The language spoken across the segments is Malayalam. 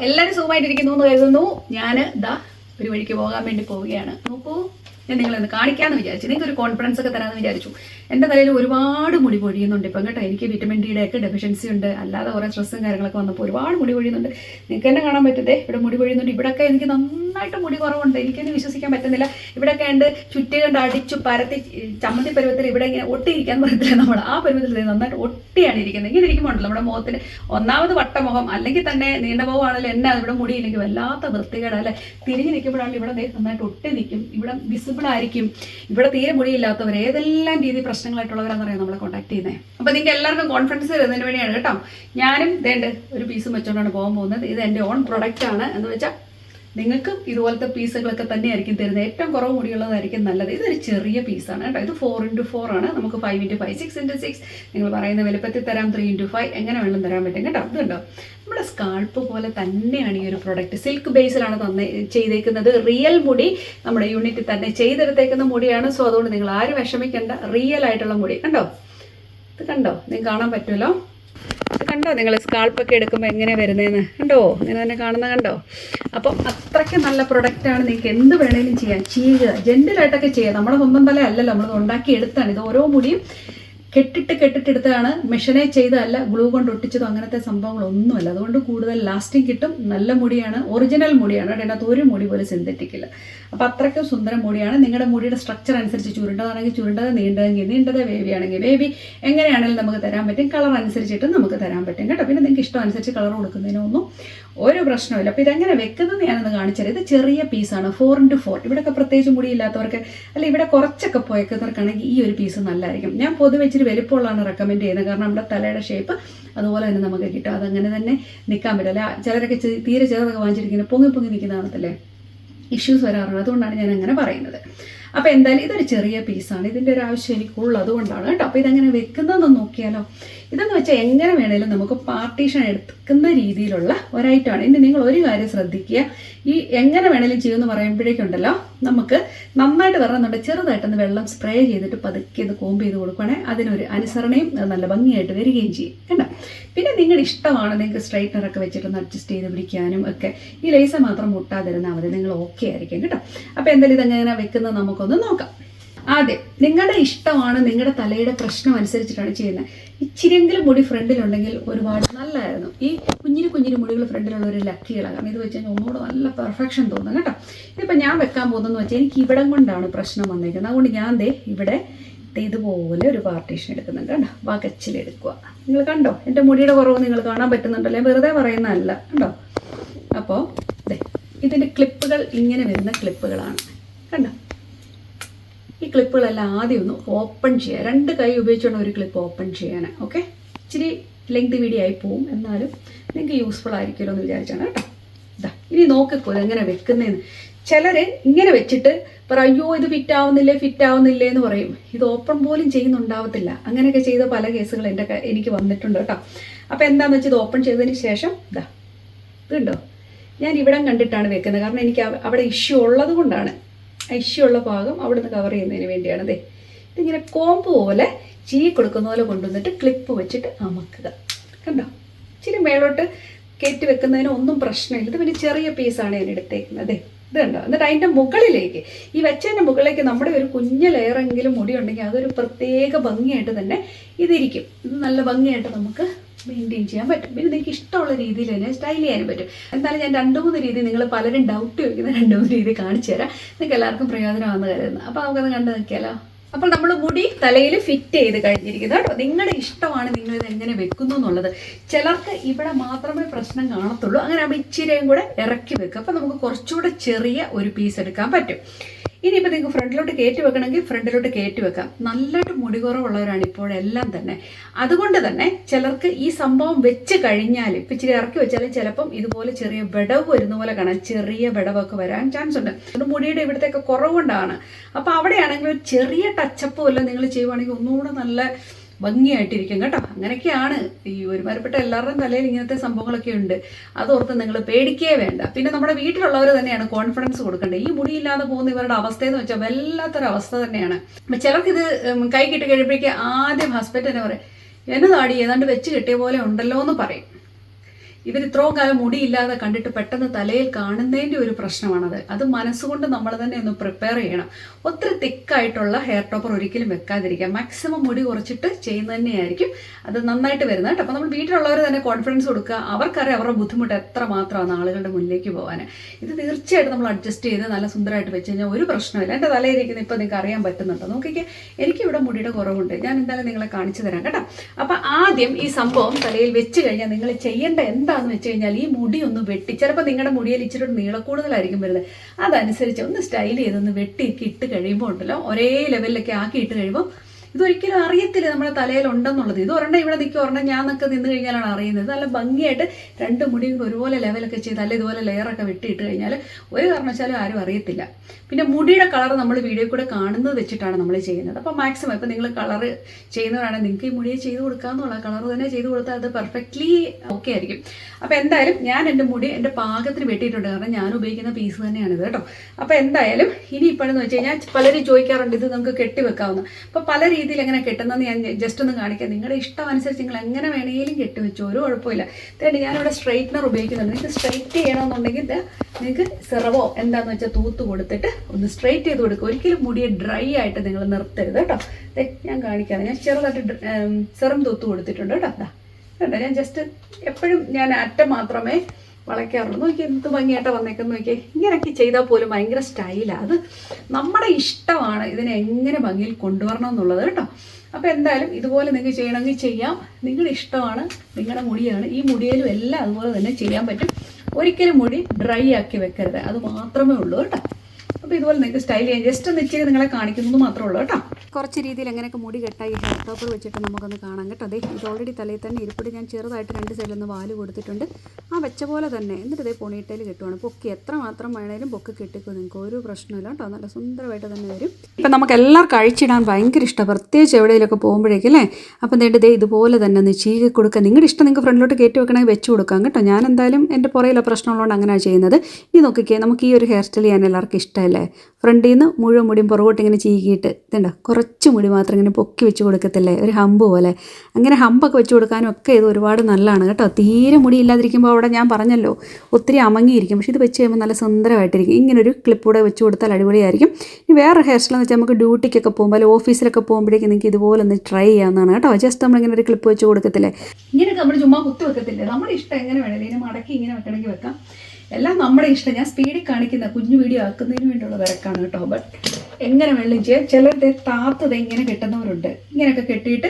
എല്ലാവരും സുഖമായിട്ടിരിക്കുന്നു എന്ന് കരുതുന്നു. ഞാൻ ദാ ഒരു വഴിക്ക് പോകാൻ വേണ്ടി പോവുകയാണ്. നോക്കൂ. ഞാൻ നിങ്ങളെ ഒന്ന് കാണിക്കാമെന്ന് വിചാരിച്ചു. നിങ്ങൾക്ക് ഒരു കോൺഫിഡൻസ് ഒക്കെ തരാമെന്ന് വിചാരിച്ചു. എന്റെ തലയിൽ ഒരുപാട് മുടി പൊഴിയുന്നുണ്ട് ഇപ്പം കേട്ടോ. എനിക്ക് വിറ്റമിൻ ഡിയുടെ ഒക്കെ ഡെഫിഷ്യൻസി ഉണ്ട്. അല്ലാതെ കുറേ സ്ട്രെസ്സും കാര്യങ്ങളൊക്കെ വന്നപ്പോൾ ഒരുപാട് മുടി പൊഴിയുന്നുണ്ട്. നിങ്ങൾക്ക് തന്നെ കാണാൻ പറ്റത്തേ ഇവിടെ മുടി പൊഴിയുന്നുണ്ട്. ഇവിടെയൊക്കെ എനിക്ക് നന്നായിട്ട് മുടി കുറവുണ്ട്. എനിക്കൊന്നും വിശ്വസിക്കാൻ പറ്റുന്നില്ല. ഇവിടെയൊക്കെ ഉണ്ട് ചുറ്റി കണ്ട് അടിച്ചു പരത്തി ചമ്മന്തി പരുവത്തിൽ ഇവിടെ ഇങ്ങനെ ഒട്ടിയിരിക്കാൻ പറ്റത്തില്ല നമ്മൾ ആ പരുവത്തിൽ നന്നായിട്ട് ഒട്ടിയാണ് ഇരിക്കുന്നത്. ഇങ്ങനെ ഇരിക്കുമ്പോണ്ടല്ലോ നമ്മുടെ മുഖത്തിന്. ഒന്നാമത് വട്ടമുഖം. അല്ലെങ്കിൽ തന്നെ നീണ്ട മുഖമാണല്ലോ എന്നാ ഇവിടെ മുടിയില്ലെങ്കിൽ വല്ലാത്ത വൃത്തികേടാണ് അല്ലെ? തിരിഞ്ഞ് നിൽക്കുമ്പോഴാണ് ഇവിടെ നന്നായിട്ട് ഒട്ടി നിൽക്കും. ഇവിടെ വിസിബിൾ ആയിരിക്കും ഇവിടെ തീരെ മുടിയില്ലാത്തവർ ഏതെല്ലാം രീതി പ്രശ്നങ്ങളായിട്ടുള്ളവരാണെന്നറിയാം നമ്മളെ കോൺടാക്ട് ചെയ്യുന്നത് അപ്പോൾ നിങ്ങൾക്ക് എല്ലാവർക്കും കോൺഫിഡൻസ് തരുന്നതിന് വേണ്ടിയാണ് കേട്ടോ. ഞാനും ഇതേണ്ട് ഒരു പീസും വെച്ചുകൊണ്ടാണ് പോകാൻ പോകുന്നത്. ഇത് എന്റെ ഓൺ പ്രൊഡക്റ്റ് ആണ്. എന്ന് വെച്ചാൽ നിങ്ങൾക്ക് ഇതുപോലത്തെ പീസുകളൊക്കെ തന്നെയായിരിക്കും തരുന്നത്. ഏറ്റവും കുറവ് മുടിയുള്ളതായിരിക്കും നല്ലത്. ഇതൊരു ചെറിയ പീസാണ് കേട്ടോ. ഇത് ഫോർ ഇന്റു ഫോർ ആണ്. നമുക്ക് five into five six into six നിങ്ങൾ പറയുന്ന വലുപ്പത്തിൽ തരാം ത്രീ ഇന്റു ഫൈവ് എങ്ങനെ വേണം തരാൻ പറ്റും കേട്ടോ. അതുണ്ടോ നമ്മുടെ സ്കാൾപ്പ് പോലെ തന്നെയാണ് ഈ ഒരു പ്രോഡക്റ്റ് സിൽക്ക് ബേസിലാണ് തന്നെ ചെയ്തേക്കുന്നത്. റിയൽ മുടി നമ്മുടെ യൂണിറ്റിൽ തന്നെ ചെയ്തെടുത്തേക്കുന്ന മുടിയാണ്. സോ അതുകൊണ്ട് നിങ്ങൾ ആരും വിഷമിക്കേണ്ട. റിയൽ ആയിട്ടുള്ള മുടി. കണ്ടോ? ഇത് കണ്ടോ? നിങ്ങൾക്ക് കാണാൻ പറ്റുമല്ലോ? കണ്ടോ നിങ്ങൾ സ്കാൾപ്പൊക്കെ എടുക്കുമ്പോൾ എങ്ങനെ വരുന്നതെന്ന് കണ്ടോ? ഇങ്ങനെ തന്നെ കാണുന്ന കണ്ടോ? അപ്പം അത്രയ്ക്ക് നല്ല പ്രൊഡക്റ്റാണ് നിങ്ങൾക്ക് എന്ത് വേണേലും ചെയ്യാം. ചെയ്യുക. ജെന്റലായിട്ടൊക്കെ ചെയ്യാം നമ്മുടെ സ്വന്തം തല അല്ലല്ലോ നമ്മൾ ഉണ്ടാക്കി എടുത്താണ് ഇത് ഓരോ മുടിയും കെട്ടിട്ട് കെട്ടിട്ടെടുത്താണ് മെഷീനെ ചെയ്തതല്ല ഗ്ലൂ കൊണ്ട് ഒട്ടിച്ചതോ അങ്ങനത്തെ സംഭവങ്ങളൊന്നുമല്ല. അതുകൊണ്ട് കൂടുതൽ ലാസ്റ്റിംഗ് കിട്ടും. നല്ല മുടിയാണ്. ഒറിജിനൽ മുടിയാണ്. അതിനകത്ത് ഒരു മുടി പോലും സിന്തറ്റിക് ഇല്ല. അപ്പോൾ അത്രയ്ക്കും സുന്ദരം മുടിയാണ്. നിങ്ങളുടെ മുടിയുടെ സ്ട്രക്ചർ അനുസരിച്ച് ചുരുണ്ടതാണെങ്കിൽ ചുരുണ്ടത് നീണ്ടതെങ്കിൽ നീണ്ടത് വേവി ആണെങ്കിൽ വേവി എങ്ങനെയാണെങ്കിലും നമുക്ക് തരാൻ പറ്റും. കളർ അനുസരിച്ചിട്ട് നമുക്ക് തരാൻ പറ്റും. കേട്ടോ പിന്നെ നിങ്ങൾക്ക് ഇഷ്ടം അനുസരിച്ച് കളർ കൊടുക്കുന്നതിനൊന്നും ഒരു പ്രശ്നമില്ല അപ്പോൾ ഇതെങ്ങനെ വെക്കുന്നത് ഞാനൊന്ന് കാണിച്ചുതരാം ഇത് ചെറിയ പീസാണ് ഫോർ ഇന്റു ഫോർ ഇവിടെയൊക്കെ പ്രത്യേകിച്ച് മുടിയില്ലാത്തവർക്ക് അല്ല ഇവിടെ കുറച്ചൊക്കെ പോയേക്കുന്നവർക്കാണെങ്കിൽ ഈ ഒരു പീസ് നല്ലതായിരിക്കും ഞാൻ പൊതുവെ ഇച്ചിരി വലിപ്പമുള്ളതാണ് റെക്കമെൻഡ് ചെയ്യുന്നത്. കാരണം നമ്മുടെ തലയുടെ ഷേപ്പ് അതുപോലെ തന്നെ നമുക്ക് കിട്ടും. അതങ്ങനെ തന്നെ നിൽക്കാൻ പറ്റില്ല ചിലരൊക്കെ തീരെ ചെറുതൊക്കെ വാങ്ങിച്ചിരിക്കുന്നത് പൊങ്ങി പൊങ്ങി നിൽക്കുന്ന കാണത്തില്ലേ ഇഷ്യൂസ് വരാറുണ്ട് അതുകൊണ്ടാണ് ഞാൻ അങ്ങനെ പറയുന്നത്. അപ്പോൾ എന്തായാലും ഇതൊരു ചെറിയ പീസാണ് ഇതിന്റെ ഒരു ആവശ്യം എനിക്കുള്ളത് അതുകൊണ്ടാണ് കേട്ടോ. അപ്പോൾ ഇതെങ്ങനെ വെക്കുന്നതെന്ന് നോക്കിയാലോ. ഇതെന്ന് വെച്ചാൽ എങ്ങനെ വേണേലും നമുക്ക് പാർട്ടീഷൻ എടുക്കുന്ന രീതിയിലുള്ള ഒരൈറ്റമാണ്. ഇനി നിങ്ങൾ ഒരു കാര്യം ശ്രദ്ധിക്കുക. ഈ എങ്ങനെ വേണേലും ചെയ്യുമെന്ന് പറയുമ്പോഴേക്കുണ്ടല്ലോ നമുക്ക് നന്നായിട്ട് വരണമെന്നുണ്ട് ചെറുതായിട്ടൊന്ന് വെള്ളം സ്പ്രേ ചെയ്തിട്ട് പതുക്കെ ഇത് കോമ്പ് ചെയ്ത് കൊടുക്കുകയാണെങ്കിൽ അതിനൊരു അനുസരണയും നല്ല ഭംഗിയായിട്ട് വരികയും ചെയ്യും കേട്ടോ? പിന്നെ നിങ്ങളുടെ ഇഷ്ടമാണ് നിങ്ങൾക്ക് സ്ട്രൈറ്റ്നറൊക്കെ വെച്ചിട്ടൊന്ന് അഡ്ജസ്റ്റ് ചെയ്ത് പിടിക്കാനും ഒക്കെ. ഈ ലേസ മാത്രം മുട്ടാതിരുന്നാൽ മതി നിങ്ങൾ ഓക്കെ ആയിരിക്കും കേട്ടോ? അപ്പോൾ എന്തായാലും ഇതെങ്ങനെ വെക്കുന്നത് നമുക്കൊന്ന് നോക്കാം. ആദ്യം നിങ്ങളുടെ ഇഷ്ടമാണ് നിങ്ങളുടെ തലയുടെ പ്രശ്നം അനുസരിച്ചിട്ടാണ് ചെയ്യുന്നത്. ഇച്ചിരിയെങ്കിലും മുടി ഫ്രണ്ടിലുണ്ടെങ്കിൽ ഒരുപാട് നല്ലതായിരുന്നു. ഈ കുഞ്ഞിന് കുഞ്ഞിന് മുടികൾ ഫ്രണ്ടിലുള്ള ഒരു ലക്കികളാണ് കാരണം ഇത് വെച്ച് കഴിഞ്ഞാൽ ഒന്നുകൂടെ നല്ല പെർഫെക്ഷൻ തോന്നും കേട്ടോ. ഇതിപ്പോൾ ഞാൻ വെക്കാൻ പോകുന്നതെന്ന് വെച്ചാൽ എനിക്ക് ഇവിടം കൊണ്ടാണ് പ്രശ്നം വന്നിരിക്കുന്നത് അതുകൊണ്ട് ഞാൻ ദേ ഇവിടെ ഇതുപോലെ ഒരു പാർട്ടീഷൻ എടുക്കുന്നുണ്ട് കണ്ടോ വകച്ചിലെടുക്കുക നിങ്ങൾ കണ്ടോ? എന്റെ മുടിയുടെ കുറവ് നിങ്ങൾ കാണാൻ പറ്റുന്നുണ്ടല്ലേ. വെറുതെ പറയുന്നതല്ല കണ്ടോ അപ്പോൾ ഇതിന്റെ ക്ലിപ്പുകൾ ഇങ്ങനെ വരുന്ന ക്ലിപ്പുകളാണ് കണ്ടോ? ഈ ക്ലിപ്പുകളെല്ലാം ആദ്യം ഒന്ന് ഓപ്പൺ ചെയ്യുക രണ്ട് കൈ ഉപയോഗിച്ചുകൊണ്ട് ഒരു ക്ലിപ്പ് ഓപ്പൺ ചെയ്യാൻ ഓക്കെ ഇച്ചിരി ലെങ്ത് വീഡിയോ ആയി പോവും. എന്നാലും നിങ്ങൾക്ക് യൂസ്ഫുൾ ആയിരിക്കുമല്ലോ എന്ന് വിചാരിച്ചാണ് കേട്ടോ. ഇതാ ഇനി നോക്കിക്കോ എങ്ങനെ വെക്കുന്നതെന്ന് ചിലർ ഇങ്ങനെ വെച്ചിട്ട് പറ അയ്യോ ഇത് ഫിറ്റ് ആവുന്നില്ലേ ഫിറ്റ് ആവുന്നില്ലേ എന്ന് പറയും. ഇത് ഓപ്പൺ പോലും ചെയ്യുന്നുണ്ടാവത്തില്ല. അങ്ങനെയൊക്കെ ചെയ്ത പല കേസുകൾ എന്റെ എനിക്ക് വന്നിട്ടുണ്ട് കേട്ടോ. അപ്പോൾ എന്താണെന്ന് വെച്ചാൽ ഇത് ഓപ്പൺ ചെയ്തതിന് ശേഷം ഇതാ ഇതുണ്ടോ? ഞാൻ ഇവിടം കണ്ടിട്ടാണ് വെക്കുന്നത്. കാരണം എനിക്ക് അവിടെ ഇഷ്യൂ ഉള്ളത് കൊണ്ടാണ്. ഇഷ്യൂ ഭാഗം അവിടെ നിന്ന് കവർ ചെയ്യുന്നതിന് വേണ്ടിയാണ് അതെ ഇതിങ്ങനെ കോമ്പ് പോലെ ചീ കൊടുക്കുന്ന പോലെ കൊണ്ടുവന്നിട്ട് ക്ലിപ്പ് വെച്ചിട്ട് അമക്കുക. കണ്ടോ? ഇച്ചിരി മേളോട്ട് കയറ്റി വെക്കുന്നതിന് ഒന്നും പ്രശ്നമില്ല. ഇത് പിന്നെ ചെറിയ പീസാണ് ഞാൻ എടുത്തേക്കുന്നത്. ഇത് കണ്ടോ? എന്നിട്ട് അതിന്റെ മുകളിലേക്ക് ഈ വെച്ചതിന്റെ മുകളിലേക്ക് നമ്മുടെ ഒരു കുഞ്ഞ ലെയറെങ്കിലും മുടി ഉണ്ടെങ്കിൽ അതൊരു പ്രത്യേക ഭംഗിയായിട്ട് തന്നെ ഇതിരിക്കും. ഇത് നല്ല ഭംഗിയായിട്ട് നമുക്ക് മെയിന്റെയിൻ ചെയ്യാൻ പറ്റും. പിന്നെ നിങ്ങൾക്ക് ഇഷ്ടമുള്ള രീതിയിൽ തന്നെ സ്റ്റൈൽ ചെയ്യാനും പറ്റും. എന്തായാലും ഞാൻ രണ്ട് മൂന്ന് രീതി നിങ്ങൾ പലരും ഡൗട്ട് ചോദിക്കുന്ന രണ്ട് മൂന്ന് രീതി കാണിച്ചു തരാം. നിങ്ങൾക്ക് എല്ലാവർക്കും പ്രയോജനമാണെന്ന് കരുതുന്നു അപ്പോൾ നമുക്കത് കണ്ടു നോക്കിയാലോ? അപ്പോൾ നമ്മൾ മുടി തലയിൽ ഫിറ്റ് ചെയ്ത് കഴിഞ്ഞിരിക്കുന്നത് കേട്ടോ. നിങ്ങളുടെ ഇഷ്ടമാണ് നിങ്ങൾ ഇത് എങ്ങനെ വെക്കുന്നു എന്നുള്ളത്. ചിലർക്ക് ഇവിടെ മാത്രമേ പ്രശ്നം കാണത്തുള്ളൂ. അങ്ങനെ ആകുമ്പോൾ ഇച്ചിരിയും കൂടെ ഇറക്കി വെക്കുക അപ്പോൾ നമുക്ക് കുറച്ചുകൂടെ ചെറിയ ഒരു പീസ് എടുക്കാൻ പറ്റും. ഇനിയിപ്പോൾ നിങ്ങൾക്ക് ഫ്രണ്ടിലോട്ട് കയറ്റി വെക്കണമെങ്കിൽ ഫ്രണ്ടിലോട്ട് കയറ്റി വെക്കാം. നല്ലതായിട്ട് മുടി കുറവുള്ളവരാണ് ഇപ്പോഴെല്ലാം തന്നെ. അതുകൊണ്ട് തന്നെ ചിലർക്ക് ഈ സംഭവം വെച്ച് കഴിഞ്ഞാൽ ഇപ്പം ഇച്ചിരി ഇറക്കി വെച്ചാലും ചിലപ്പം ഇതുപോലെ ചെറിയ വിടവ് വരുന്ന പോലെ കാണാം. ചെറിയ വിടവൊക്കെ വരാൻ ചാൻസ് ഉണ്ട്. അതുകൊണ്ട് മുടിയുടെ ഇവിടത്തെയൊക്കെ കുറവുകൊണ്ടാണ്. അപ്പോൾ അവിടെയാണെങ്കിൽ ഒരു ചെറിയ ടച്ചപ്പ് വല്ലതും നിങ്ങൾ ചെയ്യുവാണെങ്കിൽ ഒന്നുകൂടെ നല്ല ഭംഗിയായിട്ടിരിക്കും കേട്ടോ. അങ്ങനെയൊക്കെയാണ് ഈ ഒരുമാരിപ്പെട്ട എല്ലാവരുടെയും തലയിൽ ഇങ്ങനത്തെ സംഭവങ്ങളൊക്കെ ഉണ്ട്. അതോർത്ത് നിങ്ങൾ പേടിക്കേ വേണ്ട. പിന്നെ നമ്മുടെ വീട്ടിലുള്ളവർ തന്നെയാണ് കോൺഫിഡൻസ് കൊടുക്കേണ്ടത്. ഈ മുടിയില്ലാതെ പോകുന്ന ഇവരുടെ അവസ്ഥ എന്ന് വെച്ചാൽ വല്ലാത്തൊരു അവസ്ഥ തന്നെയാണ് അപ്പം ഉം, കൈ കിട്ടി കഴിയുമ്പോഴേക്കും ആദ്യം ഹസ്ബൻഡ് തന്നെ പറയും എന്നതാടി ഏതാണ്ട് വെച്ച് കിട്ടിയ പോലെ ഉണ്ടല്ലോ എന്ന് പറയും. ഇവർ ഇത്രയും കാലം മുടിയില്ലാതെ കണ്ടിട്ട് പെട്ടെന്ന് തലയിൽ കാണുന്നതിന്റെ ഒരു പ്രശ്നമാണത്. അത് മനസ്സുകൊണ്ട് നമ്മൾ തന്നെ ഒന്ന് പ്രിപ്പയർ ചെയ്യണം. ഒത്തിരി തിക്കായിട്ടുള്ള ഹെയർ ടോപ്പർ ഒരിക്കലും വെക്കാതിരിക്കുക. മാക്സിമം മുടി കുറച്ചിട്ട് ചെയ്യുന്നത് തന്നെയായിരിക്കും. അത് നന്നായിട്ട് വരുന്നത് കേട്ടോ. അപ്പോൾ നമ്മൾ വീട്ടിലുള്ളവർ തന്നെ കോൺഫിഡൻസ് കൊടുക്കുക. അവർക്കറിയാം അവരുടെ ബുദ്ധിമുട്ട് എത്ര മാത്രമാണ് ആളുകളുടെ മുന്നിലേക്ക് പോകാൻ ഇത് തീർച്ചയായിട്ടും നമ്മൾ അഡ്ജസ്റ്റ് ചെയ്ത് നല്ല സുന്ദരമായിട്ട് വെച്ച് കഴിഞ്ഞാൽ ഒരു പ്രശ്നമില്ല എന്റെ തലയിരിക്കുന്ന ഇപ്പോൾ നിങ്ങൾക്ക് അറിയാൻ പറ്റുന്നുണ്ടോ? നോക്കിക്കേ. എനിക്ക് ഇവിടെ മുടിയുടെ കുറവുണ്ട്. ഞാൻ എന്തായാലും നിങ്ങളെ കാണിച്ചു തരാം കേട്ടോ. അപ്പം ആദ്യം ഈ സംഭവം തലയിൽ വെച്ച് കഴിഞ്ഞാൽ നിങ്ങൾ ചെയ്യേണ്ട എന്താണെന്ന് വെച്ച് കഴിഞ്ഞാൽ ഈ മുടി ഒന്ന് വെട്ടി ചിലപ്പോൾ നിങ്ങളുടെ മുടിയിൽ ഇച്ചിരി നീളം നീളക്കൂടുതലായിരിക്കും വരുന്നത്. അതനുസരിച്ച് ഒന്ന് സ്റ്റൈൽ ചെയ്തൊന്ന് വെട്ടിയൊക്കെ ഇട്ട് കഴിയുമ്പോൾ ഉണ്ടല്ലോ ഒരേ ലെവലിലൊക്കെ ആക്കി ഇട്ട് കഴിയുമ്പോൾ ഇതൊരിക്കലും അറിയത്തില്ല നമ്മുടെ തലയിൽ ഉണ്ടെന്നുള്ളത് ഇത് ഒരെണ്ണം ഇവിടെ നിൽക്കുക ഒരെണ്ണം ഞാൻ നിൽക്ക് നിന്ന് കഴിഞ്ഞാലാണ് അറിയുന്നത്. നല്ല ഭംഗിയായിട്ട് രണ്ട് കൂടി ഒരുപോലെ ലെവലൊക്കെ ചെയ്ത് അല്ല ഇതുപോലെ ലെയറൊക്കെ വെട്ടിയിട്ട് കഴിഞ്ഞാൽ ഒരു കാരണവശാലും ആരും അറിയത്തില്ല. പിന്നെ മുടിയുടെ കളർ നമ്മൾ വീഡിയോ കൂടെ കാണുന്നത് വെച്ചിട്ടാണ് നമ്മൾ ചെയ്യുന്നത്. അപ്പോൾ മാക്സിമം ഇപ്പം നിങ്ങൾ കളർ ചെയ്യുന്നവരാണെങ്കിൽ നിങ്ങൾക്ക് ഈ മുടിയെ ചെയ്ത് കൊടുക്കാമെന്നുള്ള കളർ തന്നെ ചെയ്ത് കൊടുത്താൽ അത് പെർഫെക്റ്റ്ലി ഓക്കെ ആയിരിക്കും. അപ്പോൾ എന്തായാലും ഞാൻ എന്റെ മുടി എന്റെ പാകത്തിന് വെട്ടിയിട്ടുണ്ട്. കാരണം ഞാൻ ഉപയോഗിക്കുന്ന പീസ് തന്നെയാണിത് കേട്ടോ. അപ്പോൾ എന്തായാലും ഇനി ഇപ്പോഴെന്ന് വെച്ച് കഴിഞ്ഞാൽ പലരും ചോദിക്കാറുണ്ട് ഇത് നമുക്ക് കെട്ടി വെക്കാവുന്ന അപ്പോൾ പല രീതിയിൽ എങ്ങനെ കെട്ടുന്നതെന്ന് ഞാൻ ജസ്റ്റ് ഒന്ന് കാണിക്കാം. നിങ്ങളുടെ ഇഷ്ടം അനുസരിച്ച് നിങ്ങൾ എങ്ങനെ വേണമെങ്കിലും കെട്ടി വെച്ചോ ഒരു കുഴപ്പമില്ല. തേണ്ടി ഞാനിവിടെ സ്ട്രൈറ്റ്നർ ഉപയോഗിക്കുന്നുണ്ട്. നിങ്ങൾക്ക് സ്ട്രൈറ്റ് ചെയ്യണമെന്നുണ്ടെങ്കിൽ നിങ്ങൾക്ക് സിറവോ എന്താണെന്ന് വെച്ചാൽ തൂത്ത് കൊടുത്തിട്ട് ഒന്ന് സ്ട്രൈറ്റ് ചെയ്ത് കൊടുക്കുക. ഒരിക്കലും മുടിയെ ഡ്രൈ ആയിട്ട് നിങ്ങൾ നിർത്തരുത് കേട്ടോ. ഞാൻ കാണിക്കാം ഞാൻ ചെറുതായിട്ട് സിറം തൂത്ത് കൊടുത്തിട്ടുണ്ട് കേട്ടോ. ദാ കണ്ടോ? ഞാൻ ജസ്റ്റ് എപ്പോഴും ഞാൻ അറ്റം മാത്രമേ വളയ്ക്കാറുള്ളൂ നോക്കി എന്ത് ഭംഗിയായിട്ട് വന്നേക്കെന്ന് നോക്കി ഇങ്ങനെയൊക്കെ ചെയ്താൽ പോലും ഭയങ്കര സ്റ്റൈലാണ് അത് നമ്മുടെ ഇഷ്ടമാണ് ഇതിനെ എങ്ങനെ ഭംഗിയിൽ കൊണ്ടുവരണം എന്നുള്ളത് കേട്ടോ. അപ്പോൾ എന്തായാലും ഇതുപോലെ നിങ്ങൾക്ക് ചെയ്യണമെങ്കിൽ ചെയ്യാം. നിങ്ങളുടെ ഇഷ്ടമാണ് നിങ്ങളുടെ മുടിയാണ്. ഈ മുടിയിലും എല്ലാം അതുപോലെ തന്നെ ചെയ്യാൻ പറ്റും. ഒരിക്കലും മുടി ഡ്രൈ ആക്കി വെക്കരുത്. അത് മാത്രമേ ഉള്ളൂ കേട്ടോ. അപ്പോൾ ഇതുപോലെ നിങ്ങൾക്ക് സ്റ്റൈൽ ചെയ്യാം. ജസ്റ്റ് ഒന്ന് ഇച്ചിരി നിങ്ങളെ കാണിക്കുന്നത് മാത്രമേ ഉള്ളൂ കേട്ടോ. കുറച്ച് രീതിയിൽ എങ്ങനെയൊക്കെ മുടി കെട്ടായി ഹെയർ ടോപ്പർ വെച്ചിട്ട് നമുക്കൊന്ന് കാണാം കേട്ടോ. അതെ ഇത് ഓൾറെഡി തലയിൽ തന്നെ ഇരിപ്പിട്ട് ഞാൻ ചെറുതായിട്ട് രണ്ട് സൈഡിൽ സൈഡിലൊന്ന് വാൽ കൊടുത്തിട്ടുണ്ട്. ആ വെച്ച പോലെ തന്നെ എന്നിട്ട് ഇതേ പൊണിയിട്ടയിൽ കെട്ടുവാണ്. പൊക്കി എത്ര മാത്രം വേണേലും പൊക്കി കെട്ടിക്കും നിങ്ങൾക്ക്. ഒരു പ്രശ്നമില്ല കേട്ടോ. നല്ല സുന്ദരമായിട്ട് തന്നെ വരും. ഇപ്പം നമുക്ക് എല്ലാവർക്കും അഴിച്ചിടാൻ ഭയങ്കര ഇഷ്ടം. പ്രത്യേകിച്ച് എവിടെയെങ്കിലുമൊക്കെ പോകുമ്പോഴേക്കും അല്ലേ? അപ്പം എന്നിട്ട് ഇതേ ഇതുപോലെ തന്നെ ഒന്ന് ചീകി കൊടുക്കുക. നിങ്ങളുടെ ഇഷ്ടം നിങ്ങൾക്ക് ഫ്രണ്ടിലോട്ട് കയറ്റി വെക്കണമെങ്കിൽ വെച്ച് കൊടുക്കാം കേട്ടോ. ഞാൻ എന്തായാലും എന്റെ പുറയിലെ പ്രശ്നമുള്ളതുകൊണ്ട് അങ്ങനെയാണ് ചെയ്യുന്നത്. ഇനി നോക്കിക്കേ നമുക്ക് ഈ ഒരു ഹെയർ സ്റ്റൈൽ ചെയ്യാൻ എല്ലാവർക്കും ഇഷ്ടമല്ലേ? ഫ്രണ്ടിൽ നിന്ന് മുഴുവൻ മുടിയും പുറകോട്ട് ഇങ്ങനെ ചീകിയിട്ട് ഇതുണ്ടോ? കുറച്ച് മുടി മാത്രം ഇങ്ങനെ പൊക്കി വെച്ച് കൊടുക്കത്തില്ലേ? ഒരു ഹമ്പ് പോലെ. അങ്ങനെ ഹമ്പൊക്കെ വെച്ച് കൊടുക്കാനും ഒക്കെ ഇത് ഒരുപാട് നല്ലതാണ് കേട്ടോ. തീരെ മുടി ഇല്ലാതിരിക്കുമ്പോൾ അവിടെ ഞാൻ പറഞ്ഞല്ലോ ഒത്തിരി അമങ്ങിയിരിക്കും. പക്ഷേ ഇത് വെച്ച് കഴിയുമ്പോൾ നല്ല സുന്ദരമായിട്ടിരിക്കും. ഇങ്ങനെ ഒരു ക്ലിപ്പ് കൂടെ വെച്ച് കൊടുത്താൽ അടിപൊളിയായിരിക്കും. ഇനി വേറെ ഹെയർ സ്റ്റൈൽ എന്ന് വെച്ചാൽ നമുക്ക് ഡ്യൂട്ടിക്കൊക്കെ പോകുമ്പോൾ അല്ലെങ്കിൽ ഓഫീസിലൊക്കെ പോകുമ്പോഴേക്കും നിങ്ങൾക്ക് ഇതുപോലെ ഒന്ന് ട്രൈ ചെയ്യാവുന്നതാണ് കേട്ടോ. ജസ്റ്റ് നമ്മളിങ്ങനെ ഒരു ക്ലിപ്പ് വെച്ച് കൊടുക്കത്തില്ലേ? ഇങ്ങനെയൊക്കെ നമ്മൾ ചുമ്മാ കുത്തു വെക്കത്തില്ലേ? നമ്മുടെ ഇഷ്ടം എങ്ങനെ വേണമെങ്കിലും ഇതിനെ മടക്കി ഇങ്ങനെ വെക്കണമെങ്കിൽ വെക്കാം. എല്ലാം നമ്മുടെ ഇഷ്ടം. ഞാൻ സ്പീഡിൽ കാണിക്കുന്ന കുഞ്ഞു വീഡിയോ ആക്കുന്നതിന് വേണ്ടിയുള്ള തിരക്കാണ് കേട്ടോ. ബട്ട് എങ്ങനെ വെള്ളം ചെയ്യാം. ചിലരുടെ താത്തത് ഇങ്ങനെ കിട്ടുന്നവരുണ്ട്. ഇങ്ങനെയൊക്കെ കെട്ടിയിട്ട്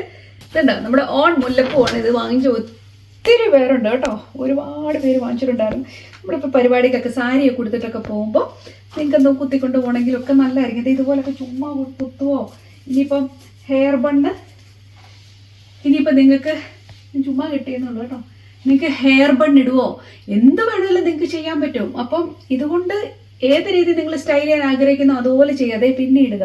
ഇതുണ്ട്? നമ്മുടെ ഓൺ മുല്ലപ്പൂവാണ് ഇത് വാങ്ങിച്ച് ഒത്തിരി പേരുണ്ട് കേട്ടോ. ഒരുപാട് പേര് വാങ്ങിച്ചിട്ടുണ്ടായിരുന്നു. നമ്മളിപ്പോൾ പരിപാടിക്കൊക്കെ സാരിയൊക്കെ കൊടുത്തിട്ടൊക്കെ പോകുമ്പോൾ നിങ്ങൾക്ക് എന്തോ കുത്തിക്കൊണ്ട് പോകണമെങ്കിലൊക്കെ നല്ലതായിരിക്കും. ഇത് ഇതുപോലൊക്കെ ചുമ്മാ കുത്തുവോ? ഇനിയിപ്പം ഹെയർ ബണ്ണ് ഇനിയിപ്പോൾ നിങ്ങൾക്ക് ചുമ്മാ കിട്ടിയെന്നുള്ളൂ കേട്ടോ. നിങ്ങൾക്ക് ഹെയർ ബൺ ഇടുവോ? എന്ത് വേണമെങ്കിലും നിങ്ങൾക്ക് ചെയ്യാൻ പറ്റും. അപ്പം ഇതുകൊണ്ട് ഏത് രീതി നിങ്ങൾ സ്റ്റൈൽ ചെയ്യാൻ ആഗ്രഹിക്കുന്നു അതുപോലെ ചെയ്യാതെ പിന്നെ ഇടുക.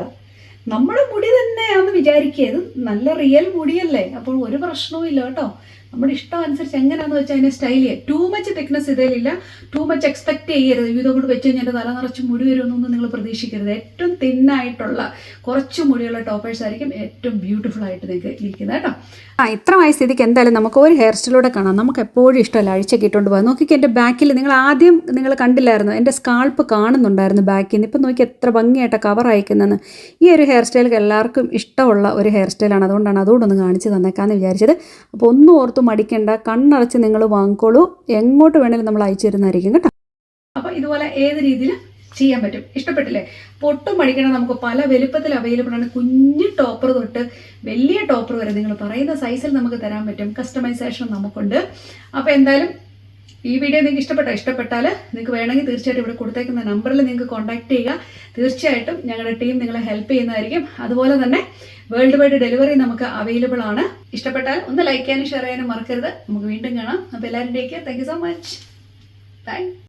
നമ്മുടെ മുടി തന്നെയാണെന്ന് വിചാരിക്കുക. ഇത് നല്ല റിയൽ മുടിയല്ലേ? അപ്പോൾ ഒരു പ്രശ്നവും ഇല്ല കേട്ടോ. നമ്മുടെ ഇഷ്ടം അനുസരിച്ച് എങ്ങനെയാണെന്ന് വെച്ചാൽ അതിനെ സ്റ്റൈൽ ചെയ്യുക ടൂ മച്ച് തിക്നെസ് ഇതിലില്ല. ടൂ മച്ച് എക്സ്പെക്ട് ചെയ്യരുത്. ഇത് കൊണ്ട് വെച്ച് കഴിഞ്ഞാൽ തല നിറച്ച് മുടി വരുമെന്നൊന്നും നിങ്ങൾ പ്രതീക്ഷിക്കരുത്. ഏറ്റവും തിന്നായിട്ടുള്ള കുറച്ച് മുടിയുള്ള ടോപ്പേഴ്സ് ആയിരിക്കും ഏറ്റവും ബ്യൂട്ടിഫുൾ ആയിട്ട് നിങ്ങൾക്ക് ഇരിക്കുന്നത് കേട്ടോ. ആ ഇത്ര ആയ സ്ഥിതിക്ക് എന്തായാലും നമുക്ക് ഒരു ഹെയർ സ്റ്റൈലൂടെ കാണാം. നമുക്ക് എപ്പോഴും ഇഷ്ടമല്ല അഴിച്ചൊക്കെ ഇട്ടുകൊണ്ട് പോകാം നോക്കിക്ക് എന്റെ ബാക്കിൽ നിങ്ങൾ ആദ്യം നിങ്ങൾ കണ്ടില്ലായിരുന്നു? എന്റെ സ്കാൾപ്പ് കാണുന്നുണ്ടായിരുന്നു ബാക്കിൽ നിന്ന് ഇപ്പം നോക്കി എത്ര ഭംഗിയായിട്ട് കവർ അയക്കുന്നതെന്ന് ഈ ഒരു ഹെയർ സ്റ്റൈൽ എല്ലാവർക്കും ഇഷ്ടമുള്ള ഒരു ഹെയർ സ്റ്റൈലാണ് അതുകൊണ്ടാണ് അതുകൊണ്ടൊന്ന് കാണിച്ച് തന്നേക്കാമെന്ന് വിചാരിച്ചത്. അപ്പോൾ ഒന്നും ഓർത്ത് മടിക്കേണ്ട കണ്ണടച്ച് നിങ്ങൾ വാങ്ങിക്കോളൂ. എങ്ങോട്ട് വേണേലും നമ്മൾ അയച്ചു തരുന്നതായിരിക്കും കേട്ടോ. അപ്പോൾ ഇതുപോലെ ഏത് രീതിയിലും ചെയ്യാൻ പറ്റും. ഇഷ്ടപ്പെട്ടില്ലേ? പൊട്ടും മടിക്കണം നമുക്ക് പല വലുപ്പത്തിൽ അവൈലബിൾ ആണ്. കുഞ്ഞു ടോപ്പർ തൊട്ട് വലിയ ടോപ്പർ വരെ നിങ്ങൾ പറയുന്ന സൈസിൽ നമുക്ക് തരാൻ പറ്റും. കസ്റ്റമൈസേഷൻ നമുക്കുണ്ട്. അപ്പോൾ എന്തായാലും ഈ വീഡിയോ നിങ്ങൾക്ക് ഇഷ്ടപ്പെട്ടോ? ഇഷ്ടപ്പെട്ടാൽ നിങ്ങൾക്ക് വേണമെങ്കിൽ തീർച്ചയായിട്ടും ഇവിടെ കൊടുത്തേക്കുന്ന നമ്പറിൽ നിങ്ങൾക്ക് കോൺടാക്ട് ചെയ്യുക. തീർച്ചയായിട്ടും ഞങ്ങളുടെ ടീം നിങ്ങളെ ഹെൽപ്പ് ചെയ്യുന്നതായിരിക്കും. അതുപോലെ തന്നെ വേൾഡ് വൈഡ് ഡെലിവറി നമുക്ക് അവൈലബിൾ ആണ്. ഇഷ്ടപ്പെട്ടാൽ ഒന്ന് ലൈക്ക് ചെയ്യാനും ഷെയർ ചെയ്യാനും മറക്കരുത്. നമുക്ക് വീണ്ടും കാണാം. അപ്പോൾ എല്ലാവരുടെയൊക്കെ thank you so much thank